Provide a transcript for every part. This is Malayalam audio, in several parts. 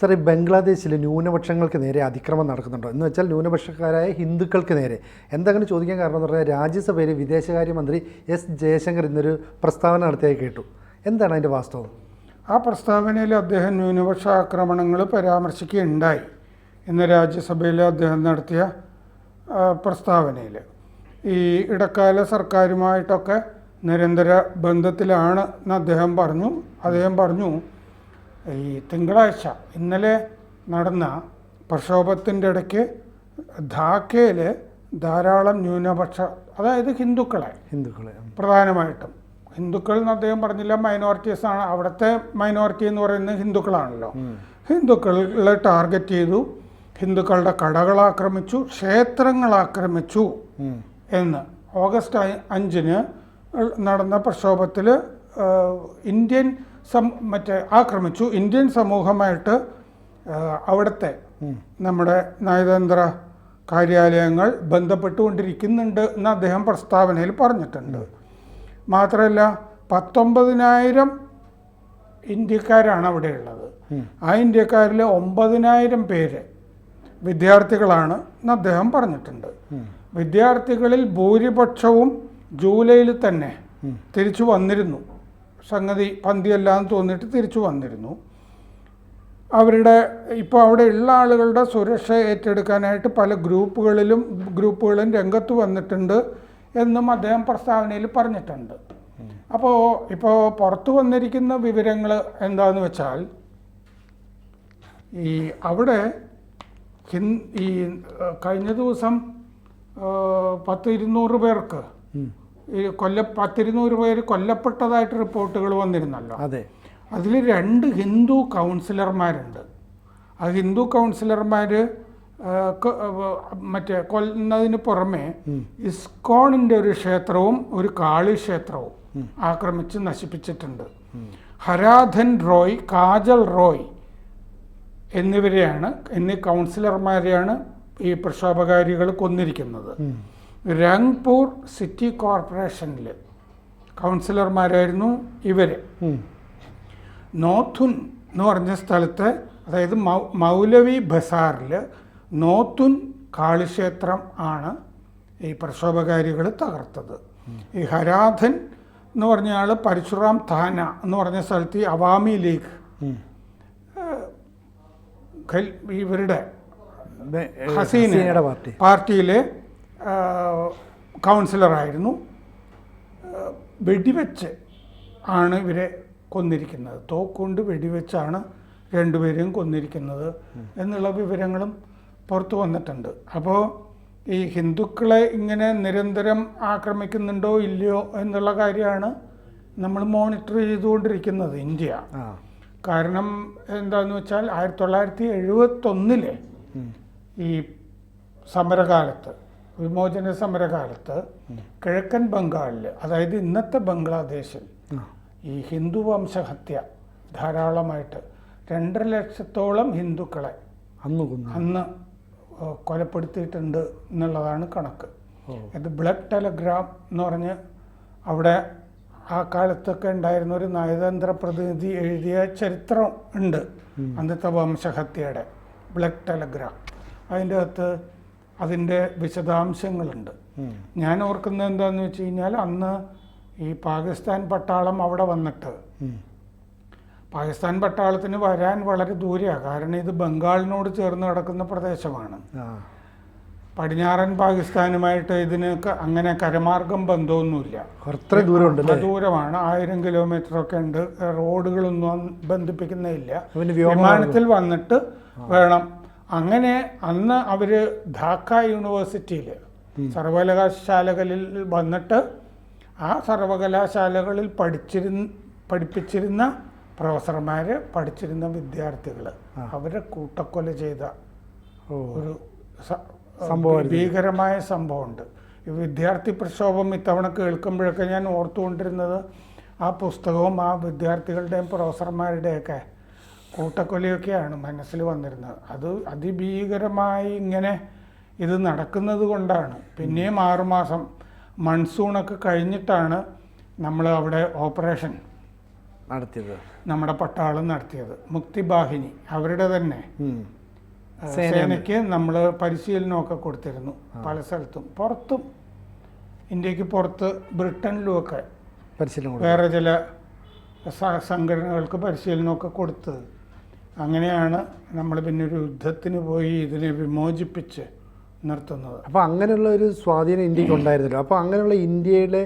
സാർ ഈ ബംഗ്ലാദേശിൽ ന്യൂനപക്ഷങ്ങൾക്ക് നേരെ അതിക്രമം നടക്കുന്നുണ്ടോ? എന്ന് വെച്ചാൽ ന്യൂനപക്ഷക്കാരായ ഹിന്ദുക്കൾക്ക് നേരെ. എന്തങ്ങനെ ചോദിക്കാൻ കാരണം എന്ന് പറഞ്ഞാൽ രാജ്യസഭയിൽ വിദേശകാര്യമന്ത്രി എസ്. ജയശങ്കർ ഇന്നൊരു പ്രസ്താവന നടത്തിയായി കേട്ടു. എന്താണ് അതിന്റെ വാസ്തവം? ആ പ്രസ്താവനയിൽ അദ്ദേഹം ന്യൂനപക്ഷ ആക്രമണങ്ങൾ പരാമർശിക്കുകയുണ്ടായി ഇന്ന് രാജ്യസഭയിൽ അദ്ദേഹം നടത്തിയ പ്രസ്താവനയിൽ. ഈ ഇടക്കാല സർക്കാരുമായിട്ടൊക്കെ നിരന്തര ബന്ധത്തിലാണ് എന്ന് അദ്ദേഹം പറഞ്ഞു. അദ്ദേഹം പറഞ്ഞു ഈ തിങ്കളാഴ്ച ഇന്നലെ നടന്ന പ്രക്ഷോഭത്തിന്റെ ഇടയ്ക്ക് ധാക്കയിൽ ധാരാളം ന്യൂനപക്ഷ അതായത് ഹിന്ദുക്കളെ ഹിന്ദുക്കളെ. പ്രധാനമായിട്ടും. ഹിന്ദുക്കൾ എന്ന് അദ്ദേഹം പറഞ്ഞില്ല മൈനോറിറ്റീസ് ആണ് അവിടുത്തെ മൈനോറിറ്റി എന്ന് പറയുന്നത് ഹിന്ദുക്കളാണല്ലോ. ഹിന്ദുക്കളെ ടാർഗറ്റ് ചെയ്തു ഹിന്ദുക്കളുടെ കടകൾ ആക്രമിച്ചു ക്ഷേത്രങ്ങൾ ആക്രമിച്ചു എന്ന്. ഓഗസ്റ്റ് അഞ്ചിന് നടന്ന പ്രക്ഷോഭത്തിൽ ഇന്ത്യൻ സം മറ്റേ ആക്രമിച്ചു. ഇന്ത്യൻ സമൂഹമായിട്ട് അവിടുത്തെ നമ്മുടെ നയതന്ത്ര കാര്യാലയങ്ങൾ ബന്ധപ്പെട്ടുകൊണ്ടിരിക്കുന്നുണ്ട് എന്ന് അദ്ദേഹം പ്രസ്താവനയിൽ പറഞ്ഞിട്ടുണ്ട്. മാത്രമല്ല പത്തൊമ്പതിനായിരം ഇന്ത്യക്കാരാണ് അവിടെ ഉള്ളത്. ആ ഇന്ത്യക്കാരിൽ ഒമ്പതിനായിരം പേര് വിദ്യാർത്ഥികളാണ് എന്ന് അദ്ദേഹം പറഞ്ഞിട്ടുണ്ട്. വിദ്യാർത്ഥികളിൽ ഭൂരിപക്ഷവും ജൂലൈയിൽ തന്നെ തിരിച്ചു വന്നിരുന്നു. സംഗതി പന്തിയല്ല എന്ന് തോന്നിയിട്ട് തിരിച്ചു വന്നിരുന്നു. അവരുടെ ഇപ്പോൾ അവിടെ ഉള്ള ആളുകളുടെ സുരക്ഷ ഏറ്റെടുക്കാനായിട്ട് പല ഗ്രൂപ്പുകളിലും ഗ്രൂപ്പുകളും രംഗത്ത് വന്നിട്ടുണ്ട് എന്നും അദ്ദേഹം പ്രസ്താവനയിൽ പറഞ്ഞിട്ടുണ്ട്. അപ്പോൾ ഇപ്പോൾ പുറത്തു വന്നിരിക്കുന്ന വിവരങ്ങൾ എന്താന്ന് വെച്ചാൽ ഈ അവിടെ ഈ കഴിഞ്ഞ ദിവസം പത്ത് ഇരുന്നൂറ് പേർക്ക് ഈ കൊല്ല പത്തിരുന്നൂറ് പേര് കൊല്ലപ്പെട്ടതായിട്ട് റിപ്പോർട്ടുകൾ വന്നിരുന്നല്ലോ. അതെ. അതിൽ രണ്ട് ഹിന്ദു കൗൺസിലർമാരുണ്ട്. ആ ഹിന്ദു കൗൺസിലർമാർ മറ്റേ കൊല്ലുന്നതിന് പുറമെ ഇസ്കോണിന്റെ ഒരു ക്ഷേത്രവും ഒരു കാളി ക്ഷേത്രവും ആക്രമിച്ച് നശിപ്പിച്ചിട്ടുണ്ട്. ഹരാധൻ റോയ് കാജൽ റോയ് എന്നിവരെയാണ് എന്നീ കൗൺസിലർമാരെയാണ് ഈ പ്രക്ഷോഭകാരികൾ കൊന്നിരിക്കുന്നത്. രംഗ്പൂർ സിറ്റി കോർപ്പറേഷനിൽ കൗൺസിലർമാരായിരുന്നു ഇവർ നോത്തുൻ എന്ന് പറഞ്ഞ സ്ഥലത്ത് അതായത് മൗ മൗലവി ബസാറിൽ നോത്തുൻ കാളിക്ഷേത്രം ആണ് ഈ പ്രക്ഷോഭകാരികൾ തകർത്തത്. ഈ ഹരാധൻ എന്ന് പറഞ്ഞ ആൾ പരശുറാം താന എന്ന് പറഞ്ഞ സ്ഥലത്ത് ഈ അവാമി ലീഗ് ഇവരുടെ ഹസീന ഹസീനയുടെ പാർട്ടിയിലെ കൗൺസിലറായിരുന്നു. വെടിവെച്ച് ആണ് ഇവരെ കൊന്നിരിക്കുന്നത്. തോക്കുകൊണ്ട് വെടിവെച്ചാണ് രണ്ടുപേരെയും കൊന്നിരിക്കുന്നത് എന്നുള്ള വിവരങ്ങളും പുറത്തു വന്നിട്ടുണ്ട്. അപ്പോൾ ഈ ഹിന്ദുക്കളെ ഇങ്ങനെ നിരന്തരം ആക്രമിക്കുന്നുണ്ടോ ഇല്ലയോ എന്നുള്ള കാര്യമാണ് നമ്മൾ മോണിറ്റർ ചെയ്തുകൊണ്ടിരിക്കുന്നത് ഇന്ത്യ. കാരണം എന്താന്ന് വെച്ചാൽ ആയിരത്തി തൊള്ളായിരത്തി എഴുപത്തൊന്നിലെ ഈ സമരകാലത്ത് വിമോചന സമരകാലത്ത് കിഴക്കൻ ബംഗാളിൽ അതായത് ഇന്നത്തെ ബംഗ്ലാദേശിൽ ഈ ഹിന്ദു വംശഹത്യ ധാരാളമായിട്ട് രണ്ടര ലക്ഷത്തോളം ഹിന്ദുക്കളെ അന്ന് അന്ന് കൊലപ്പെടുത്തിയിട്ടുണ്ട് എന്നുള്ളതാണ് കണക്ക്. ഇത് ബ്ലഡ് ടെലഗ്രാം എന്ന് പറഞ്ഞ് അവിടെ ആ കാലത്തൊക്കെ ഉണ്ടായിരുന്ന ഒരു നയതന്ത്ര പ്രതിനിധി എഴുതിയ ചരിത്രം ഉണ്ട് അന്നത്തെ വംശഹത്യയുടെ ബ്ലഡ് ടെലഗ്രാം. അതിന്റെ അകത്ത് അതിന്റെ വിശദാംശങ്ങളുണ്ട്. ഞാൻ ഓർക്കുന്നത് എന്താണെന്ന് വെച്ച് കഴിഞ്ഞാൽ അന്ന് ഈ പാകിസ്ഥാൻ പട്ടാളം അവിടെ വന്നിട്ട് പാകിസ്ഥാൻ പട്ടാളത്തിന് വരാൻ വളരെ ദൂരെയാണ് കാരണം ഇത് ബംഗാളിനോട് ചേർന്ന് കിടക്കുന്ന പ്രദേശമാണ്. പടിഞ്ഞാറൻ പാകിസ്ഥാനുമായിട്ട് ഇതിന് ക- അങ്ങനെ കരമാർഗം ബന്ധമൊന്നുമില്ല. അത്രയും ദൂരം ദൂരമാണ്. ആയിരം കിലോമീറ്റർ ഒക്കെ ഉണ്ട്. റോഡുകളൊന്നും ബന്ധിപ്പിക്കുന്നില്ല വിമാനത്തിൽ വന്നിട്ട് വേണം അങ്ങനെ അന്ന് അവർ ധാക്ക യൂണിവേഴ്സിറ്റിയിൽ സർവകലാശാലകളിൽ വന്നിട്ട് ആ സർവകലാശാലകളിൽ പഠിച്ചിരുന്ന പഠിപ്പിച്ചിരുന്ന പ്രൊഫസർമാർ പഠിച്ചിരുന്ന വിദ്യാർത്ഥികൾ അവരെ കൂട്ടക്കൊല ചെയ്ത ഒരു സംഭവം. ഭീകരമായ സംഭവമുണ്ട്. ഈ വിദ്യാർത്ഥി പ്രക്ഷോഭം ഇത്തവണ കേൾക്കുമ്പോഴൊക്കെ ഞാൻ ഓർത്തുകൊണ്ടിരുന്നത് ആ പുസ്തകവും ആ വിദ്യാർത്ഥികളുടെയും പ്രൊഫസർമാരുടെയൊക്കെ കൂട്ടക്കൊലയൊക്കെയാണ് മനസ്സിൽ വന്നിരുന്നത്. അത് അതിഭീകരമായി ഇങ്ങനെ ഇത് നടക്കുന്നത് കൊണ്ടാണ്. പിന്നെയും ആറുമാസം മൺസൂണൊക്കെ കഴിഞ്ഞിട്ടാണ് നമ്മൾ അവിടെ ഓപ്പറേഷൻ നടത്തിയത്. നമ്മുടെ പട്ടാളം നടത്തിയത്. മുക്തിബാഹിനി അവരുടെ തന്നെ. സേനയ്ക്ക് നമ്മൾ പരിശീലനമൊക്കെ കൊടുത്തിരുന്നു പല സ്ഥലത്തും. പുറത്തും. ഇന്ത്യയ്ക്ക് പുറത്ത് ബ്രിട്ടനിലുമൊക്കെ പരിശീലനം വേറെ ചില സംഘടനകൾക്ക് പരിശീലനമൊക്കെ കൊടുത്തത് അങ്ങനെയാണ് നമ്മൾ പിന്നെ ഒരു യുദ്ധത്തിന് പോയി ഇതിനെ വിമോചിപ്പിച്ച് നിർത്തുന്നത്. അപ്പോൾ അങ്ങനെയുള്ള ഒരു സ്വാധീനം ഇന്ത്യയ്ക്ക് ഉണ്ടായിരുന്നില്ല. അപ്പോൾ അങ്ങനെയുള്ള ഇന്ത്യയിലെ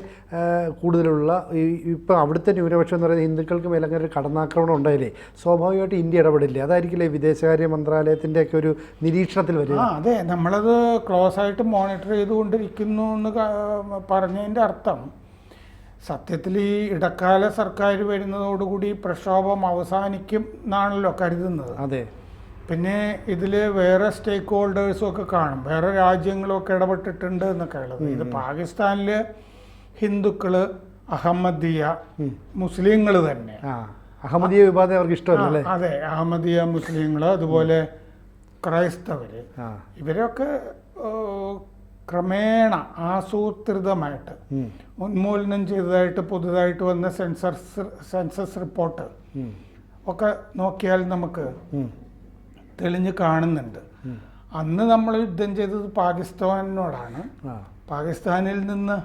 കൂടുതലുള്ള ഈ ഇപ്പോൾ അവിടുത്തെ ന്യൂനപക്ഷം എന്ന് പറയുന്നത് ഹിന്ദുക്കൾക്ക് മേലെ അങ്ങനെ ഒരു കടന്നാക്രമണം ഉണ്ടായില്ലേ? സ്വാഭാവികമായിട്ട് ഇന്ത്യ ഇടപെടില്ലേ? അതായിരിക്കില്ലേ വിദേശകാര്യ മന്ത്രാലയത്തിന്റെ ഒക്കെ ഒരു നിരീക്ഷണത്തിൽ ആ വരിക അതെ. നമ്മളത് ക്ലോസ് ആയിട്ട് മോണിറ്റർ ചെയ്തുകൊണ്ടിരിക്കുന്നു എന്ന് പറഞ്ഞതിന്റെ അർത്ഥം സത്യത്തിൽ ഈ ഇടക്കാല സർക്കാർ വരുന്നതോടുകൂടി പ്രക്ഷോഭം അവസാനിക്കും എന്നാണല്ലോ കരുതുന്നത്. അതെ. പിന്നെ ഇതിൽ വേറെ സ്റ്റേക്ക് ഹോൾഡേഴ്സും ഒക്കെ കാണും. വേറെ രാജ്യങ്ങളൊക്കെ ഇടപെട്ടിട്ടുണ്ട് എന്നൊക്കെ ഉള്ളത്. ഇത് പാകിസ്ഥാനിൽ ഹിന്ദുക്കൾ അഹമ്മദിയ മുസ്ലിങ്ങൾ തന്നെ. അഹമ്മദിയ വിഭാഗം അവർക്ക് ഇഷ്ടമല്ല അതെ അഹമ്മദിയ മുസ്ലിങ്ങൾ അതുപോലെ ക്രൈസ്തവര്. ഇവരൊക്കെ ക്രമേണ ആസൂത്രിതമായിട്ട്. ഉന്മൂലനം ചെയ്തതായിട്ട് പുതുതായിട്ട് വന്ന സെൻസസ് സെൻസസ് റിപ്പോർട്ട് ഒക്കെ നോക്കിയാൽ നമുക്ക് തെളിഞ്ഞു കാണുന്നുണ്ട്. അന്ന് നമ്മൾ യുദ്ധം ചെയ്തത് പാകിസ്ഥാനോടാണ്. പാകിസ്ഥാനിൽ നിന്ന്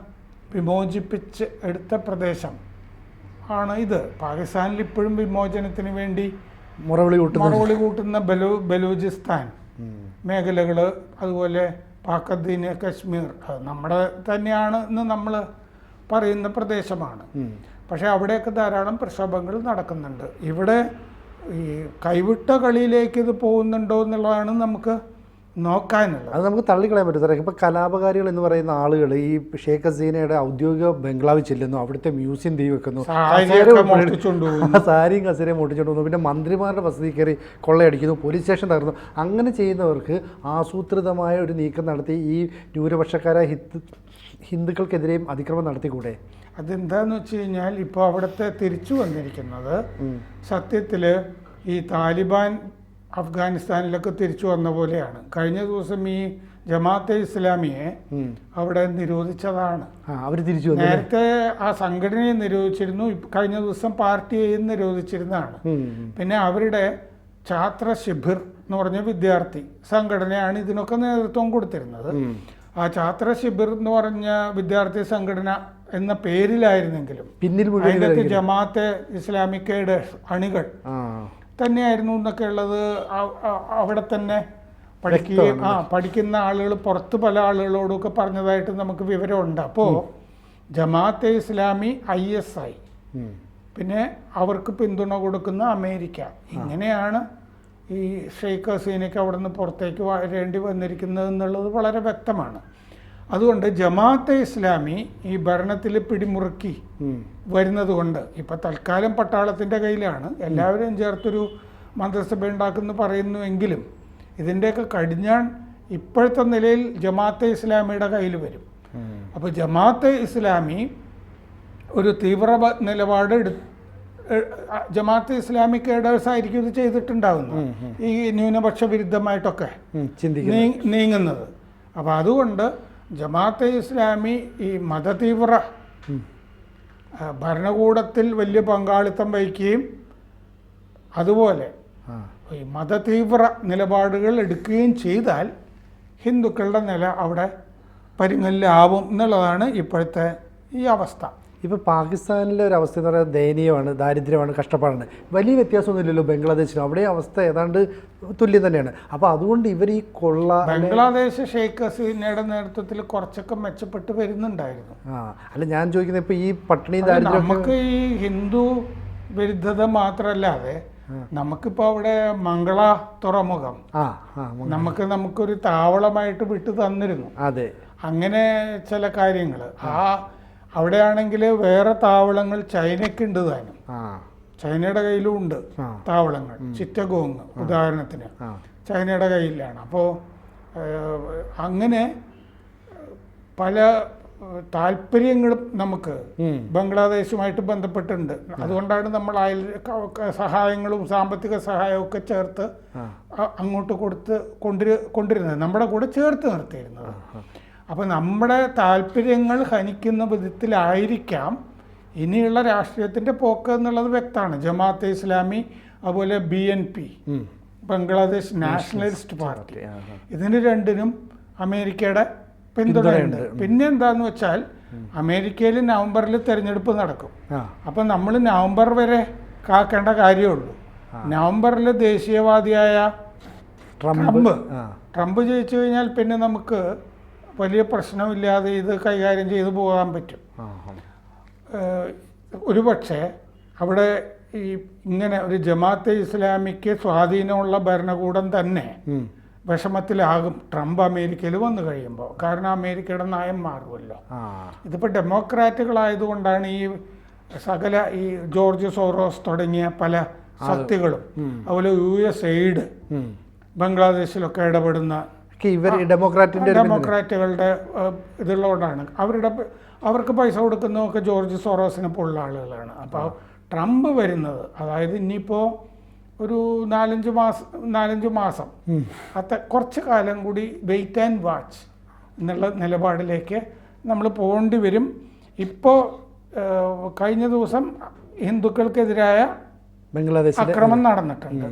വിമോചിപ്പിച്ച് എടുത്ത പ്രദേശം ആണ് ഇത്. പാകിസ്ഥാനിൽ ഇപ്പോഴും വിമോചനത്തിന് വേണ്ടി മുറവിളി കൂട്ടുന്നു ബലൂ ബലൂചിസ്ഥാൻ. മേഖലകൾ അതുപോലെ പാക്കദ്ദീന് കശ്മീർ നമ്മുടെ തന്നെയാണ് എന്ന് നമ്മൾ പറയുന്ന പ്രദേശമാണ്. പക്ഷേ അവിടെയൊക്കെ ധാരാളം പ്രക്ഷോഭങ്ങൾ നടക്കുന്നുണ്ട് ഇവിടെ ഈ കൈവിട്ട കളിയിലേക്ക് ഇത് പോകുന്നുണ്ടോ എന്നുള്ളതാണ് നമുക്ക് നോക്കാനുള്ളത്. അത് നമുക്ക് തള്ളിക്കളയാൻ പറ്റും സാറേ ഇപ്പോൾ കലാപകാരികൾ എന്ന് പറയുന്ന ആളുകൾ ഈ ഷേഖ് ഹസീനയുടെ ഔദ്യോഗിക ബംഗ്ലാവിൽ ചെല്ലുന്നു അവിടുത്തെ മ്യൂസിയം തീ വെക്കുന്നു. സാരിയും കസേരയും മുട്ടിച്ചോണ്ട് പിന്നെ മന്ത്രിമാരുടെ വസതി കയറി കൊള്ളയടിക്കുന്നു പോലീസ് സ്റ്റേഷൻ തകർന്നു. അങ്ങനെ ചെയ്യുന്നവർക്ക് ആസൂത്രിതമായ ഒരു നീക്കം നടത്തി ഈ ന്യൂനപക്ഷക്കാരായ ഹിന്ദു ഹിന്ദുക്കൾക്കെതിരെയും അതിക്രമം നടത്തിക്കൂടെ? അതെന്താന്ന് വെച്ച് കഴിഞ്ഞാൽ ഇപ്പോൾ അവിടുത്തെ തിരിച്ചു വന്നിരിക്കുന്നത് സത്യത്തിൽ ഈ താലിബാൻ അഫ്ഗാനിസ്ഥാനിലൊക്കെ തിരിച്ചു വന്ന പോലെയാണ്. കഴിഞ്ഞ ദിവസം ഈ ജമാഅത്തെ ഇസ്ലാമിയെ. അവിടെ നിരോധിച്ചതാണ്. അവർ തിരിച്ചു നേരത്തെ ആ സംഘടനയെ നിരോധിച്ചിരുന്നു കഴിഞ്ഞ ദിവസം പാർട്ടിയെയും നിരോധിച്ചിരുന്നതാണ്. പിന്നെ അവരുടെ ഛാത്ര ശിബിർ എന്ന് പറഞ്ഞ വിദ്യാർത്ഥി സംഘടനയാണ് ഇതിനൊക്കെ നേതൃത്വം കൊടുത്തിരുന്നത്. ആ ഛാത്ര ശിബിർ എന്ന് പറഞ്ഞ വിദ്യാർത്ഥി സംഘടന എന്ന പേരിലായിരുന്നെങ്കിലും പിന്നിൽ. ജമാഅത്തെ ഇസ്ലാമിക്കയുടെ അണികൾ തന്നെയായിരുന്നു എന്നൊക്കെ ഉള്ളത് അവിടെ തന്നെ പഠിക്കുകയും ആ പഠിക്കുന്ന ആളുകൾ പുറത്ത് പല ആളുകളോടൊക്കെ പറഞ്ഞതായിട്ട് നമുക്ക് വിവരമുണ്ട്. അപ്പോൾ Jamaat-e Islami I S I. പിന്നെ അവർക്ക് പിന്തുണ കൊടുക്കുന്ന അമേരിക്ക. ഇങ്ങനെയാണ് ഈ ഷെയ്ഖ് ഹസീനയ്ക്ക് അവിടെ നിന്ന് പുറത്തേക്ക് വരേണ്ടി വന്നിരിക്കുന്നത് എന്നുള്ളത് വളരെ വ്യക്തമാണ്. അതുകൊണ്ട് ജമാഅത്തെ ഇസ്ലാമി ഈ ഭരണത്തിൽ പിടിമുറുക്കി. വരുന്നത് കൊണ്ട് ഇപ്പം തൽക്കാലം പട്ടാളത്തിന്റെ കയ്യിലാണ്. എല്ലാവരും ചേർത്തൊരു മന്ത്രിസഭ ഉണ്ടാക്കുന്ന പറയുന്നുവെങ്കിലും ഇതിന്റെയൊക്കെ കടിഞ്ഞാൺ ഇപ്പോഴത്തെ നിലയിൽ ജമാഅത്തെ ഇസ്ലാമിയുടെ കയ്യിൽ വരും. അപ്പോൾ ജമാഅത്തെ ഇസ്ലാമി ഒരു തീവ്ര നിലപാട് എടു ജമാഅത്ത് ഇസ്ലാമി കേഡേഴ്സ് ആയിരിക്കും ഇത് ചെയ്തിട്ടുണ്ടാകുന്നു ഈ ന്യൂനപക്ഷ വിരുദ്ധമായിട്ടൊക്കെ നീങ്ങുന്നത്. അപ്പോൾ അതുകൊണ്ട് ജമാഅത്തെ ഇസ്ലാമി ഈ മതതീവ്ര ഭരണകൂടത്തിൽ വലിയ പങ്കാളിത്തം വഹിക്കുകയും അതുപോലെ ഈ മതതീവ്ര നിലപാടുകൾ എടുക്കുകയും ചെയ്താൽ ഹിന്ദുക്കളുടെ നില അവിടെ പരിങ്ങലിലാവും എന്നുള്ളതാണ് ഇപ്പോഴത്തെ ഈ അവസ്ഥ. ഇപ്പോൾ പാകിസ്ഥാനിലെ ഒരു അവസ്ഥ എന്ന് പറയുന്നത് ദയനീയമാണ് ദാരിദ്ര്യമാണ് കഷ്ടപ്പാടാണ്. വലിയ വ്യത്യാസമൊന്നുമില്ലല്ലോ ബംഗ്ലാദേശിലും. അവിടെ അവസ്ഥ ഏതാണ്ട് തുല്യം തന്നെയാണ്. അപ്പോൾ അതുകൊണ്ട് ഇവർ ഈ കൊള്ള ബംഗ്ലാദേശ് ഷെയ്ഖ് ഹസീനയുടെ നേതൃത്വത്തിൽ കുറച്ചൊക്കെ മെച്ചപ്പെട്ട് വരുന്നുണ്ടായിരുന്നു. ആ അല്ല ഞാൻ ചോദിക്കുന്നത് ഇപ്പോൾ ഈ പട്ടിണി ദാരിദ്ര്യം നമുക്ക് ഈ ഹിന്ദു വിരുദ്ധത മാത്രമല്ലാതെ നമുക്കിപ്പോൾ അവിടെ മംഗള തുറമുഖം നമുക്ക് നമുക്കൊരു താവളമായിട്ട് വിട്ടു തന്നിരുന്നു. അതെ. അങ്ങനെ ചില കാര്യങ്ങൾ ആ അവിടെയാണെങ്കിൽ വേറെ താവളങ്ങൾ ചൈനയ്ക്കുണ്ട് താനും. ആ. ചൈനയുടെ കയ്യിലും ഉണ്ട് താവളങ്ങൾ ചിറ്റഗോങ് ഉദാഹരണത്തിന്. ചൈനയുടെ കയ്യിലാണ്. അപ്പോൾ അങ്ങനെ പല താല്പര്യങ്ങളും നമുക്ക് ബംഗ്ലാദേശുമായിട്ട് ബന്ധപ്പെട്ടുണ്ട് അതുകൊണ്ടാണ് നമ്മൾ അയൽ സഹായങ്ങളും സാമ്പത്തിക സഹായവും ഒക്കെ ചേർത്ത് അങ്ങോട്ട് കൊടുത്ത് കൊണ്ടിരുന്നത്. നമ്മുടെ കൂടെ ചേർത്ത് നിർത്തിയിരുന്നത്. അപ്പോൾ നമ്മുടെ താല്പര്യങ്ങൾ ഹനിക്കുന്ന വിധത്തിലായിരിക്കാം ഇനിയുള്ള രാഷ്ട്രീയത്തിന്റെ പോക്ക് എന്നുള്ളത് വ്യക്തമാണ്. ജമാഅത്തെ ഇസ്ലാമി അതുപോലെ B N P Bangladesh nationalist party. ഇതിന് രണ്ടിനും അമേരിക്കയുടെ പിന്തുണയുണ്ട്. പിന്നെ എന്താന്ന് വെച്ചാൽ അമേരിക്കയിൽ നവംബറിൽ തെരഞ്ഞെടുപ്പ് നടക്കും. അപ്പം നമ്മൾ നവംബർ വരെ കാക്കേണ്ട കാര്യമുള്ളൂ. നവംബറിൽ ദേശീയവാദിയായ ട്രംപ് ട്രംപ് ജയിച്ചു കഴിഞ്ഞാൽ പിന്നെ നമുക്ക് വലിയ പ്രശ്നമില്ലാതെ ഇത് കൈകാര്യം ചെയ്തു പോകാൻ പറ്റും. ഒരു പക്ഷേ അവിടെ ഈ ഇങ്ങനെ ഒരു ജമാഅത്തെ ഇസ്ലാമിക്ക് സ്വാധീനമുള്ള ഭരണകൂടം തന്നെ വിഷമത്തിലാകും. ട്രംപ് അമേരിക്കയിൽ വന്നു കഴിയുമ്പോൾ. കാരണം അമേരിക്കയുടെ നയം മാറുമല്ലോ. ഇതിപ്പോൾ ഡെമോക്രാറ്റുകളായതുകൊണ്ടാണ് ഈ സകല ഈ ജോർജ് സോറോസ് തുടങ്ങിയ പല ശക്തികളും അതുപോലെ യു എസ് എയ്ഡ്. ബംഗ്ലാദേശിലൊക്കെ ഇടപെടുന്ന ഇവർ ഡെമോക്രാറ്റിന്റെ ഡെമോക്രാറ്റുകളുടെ ഇതുള്ളതുകൊണ്ടാണ്. അവരുടെ അവർക്ക് പൈസ കൊടുക്കുന്നതൊക്കെ ജോർജ് സോറോസിനെ പോലുള്ള ആളുകളാണ്. അപ്പോൾ ട്രംപ് വരുന്നത് അതായത് ഇനിയിപ്പോൾ ഒരു നാലഞ്ച് മാസം നാലഞ്ച് മാസം. അത്ത കുറച്ച് കാലം കൂടി വെയിറ്റ് ആൻഡ് വാച്ച് എന്നുള്ള നിലപാടിലേക്ക് നമ്മൾ പോകേണ്ടി വരും. ഇപ്പോൾ കഴിഞ്ഞ ദിവസം ഹിന്ദുക്കൾക്കെതിരായ ബംഗ്ലാദേശ് അക്രമം നടന്നിട്ടുണ്ട്.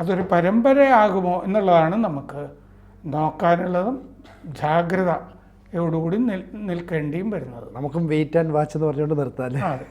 അതൊരു പരമ്പരയാകുമോ എന്നുള്ളതാണ് നമുക്ക് നോക്കാനുള്ളതും ജാഗ്രതയോടുകൂടി നിൽ നിൽക്കേണ്ടിയും വരുന്നത്. നമുക്കും വെയിറ്റ് ആൻഡ് വാച്ച് എന്ന് പറഞ്ഞുകൊണ്ട് നിർത്താം അല്ലേ? അതെ.